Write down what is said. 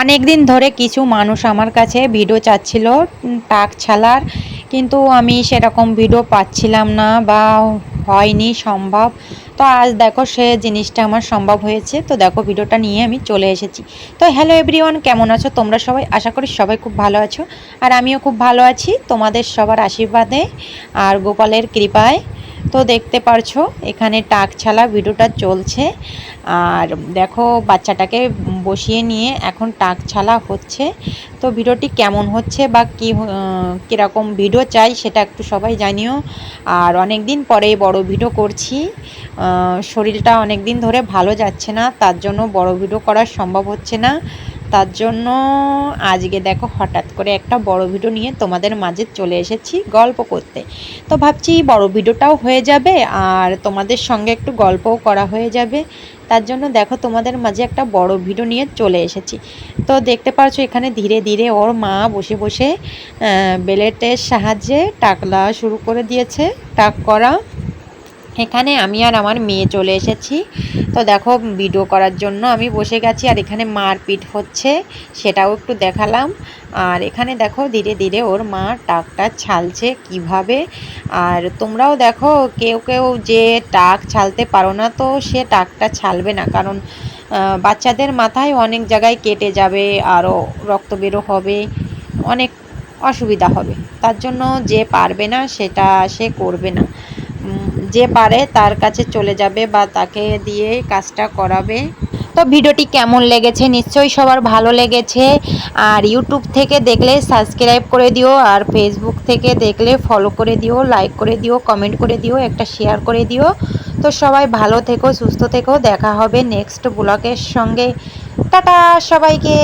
অনেক দিন ধরে কিছু মানুষ আমার কাছে ভিডিও চাচ্ছিল টাক ছালার, কিন্তু আমি সেরকম ভিডিও পাচ্ছিলাম না বা হয়নি সম্ভব। তো আজ দেখো সে জিনিসটা আমার সম্ভব হয়েছে, তো দেখো ভিডিওটা নিয়ে আমি চলে এসেছি। তো হ্যালো এভরিওয়ান, কেমন আছো তোমরা সবাই? আশা করি সবাই খুব ভালো আছো। আর আমিও খুব ভালো আছি তোমাদের সবার আশীর্বাদে আর গোপালের কৃপায়। তো দেখতে পারছ, এখানে টাক ছালা ভিডিওটা চলছে। আর দেখো, বাচ্চাটাকে বসিয়ে নিয়ে এখন টাক ছালা হচ্ছে। তো ভিডিওটি কেমন হচ্ছে বা কী কীরকম ভিডিও চাই সেটা একটু সবাই জানিও। আর অনেক দিন পরে বড় ভিডিও করছি। শরীরটা অনেক দিন ধরে ভালো যাচ্ছে না, তার জন্য বড় ভিডিও করা সম্ভব হচ্ছে না। তার জন্য আজকে দেখো হঠাৎ করে একটা বড় ভিডিও নিয়ে তোমাদের মাঝে চলে এসেছি গল্প করতে। তো ভাবছি বড় ভিডিওটাও হয়ে যাবে আর তোমাদের সঙ্গে একটু গল্পও করা হয়ে যাবে। তার জন্য দেখো তোমাদের মাঝে একটা বড় ভিডিও নিয়ে চলে এসেছি। তো দেখতে পাচ্ছ এখানে ধীরে ধীরে ওর মা বসে বসে বেলেটের সাহায্যে টাকলা শুরু করে দিয়েছে, টাক করা। এখানে আমি আর আমার মেয়ে চলে এসেছি। তো দেখো, ভিডিও করার জন্য আমি বসে গেছি আর এখানে মারপিট হচ্ছে, সেটাও একটু দেখালাম। আর এখানে দেখো, ধীরে ধীরে ওর মা টাকটা ছালছে কীভাবে। আর তোমরাও দেখো, কেউ কেউ যে টাক ছালতে পারো না, তো সে টাকটা ছালবে না। কারণ বাচ্চাদের মাথায় অনেক জায়গায় কেটে যাবে আরও রক্ত বেরো হবে, অনেক অসুবিধা হবে। তার জন্য যে পারবে না, সেটা সে করবে না। যে পারে তার কাছে চলে যাবে বা তাকে দিয়ে কাজটা করাবে। তো ভিডিওটি কেমন লেগেছে? নিশ্চয়ই সবার ভালো লেগেছে। আর ইউটিউব থেকে দেখলে সাবস্ক্রাইব করে দিও, আর ফেসবুক থেকে দেখলে ফলো করে দিও লাইক করে দিও কমেন্ট করে দিও, একটা শেয়ার করে দিও। তো সবাই ভালো থেকো, সুস্থ থেকো। দেখা হবে নেক্সট ব্লগের সঙ্গে। টাটা সবাইকে।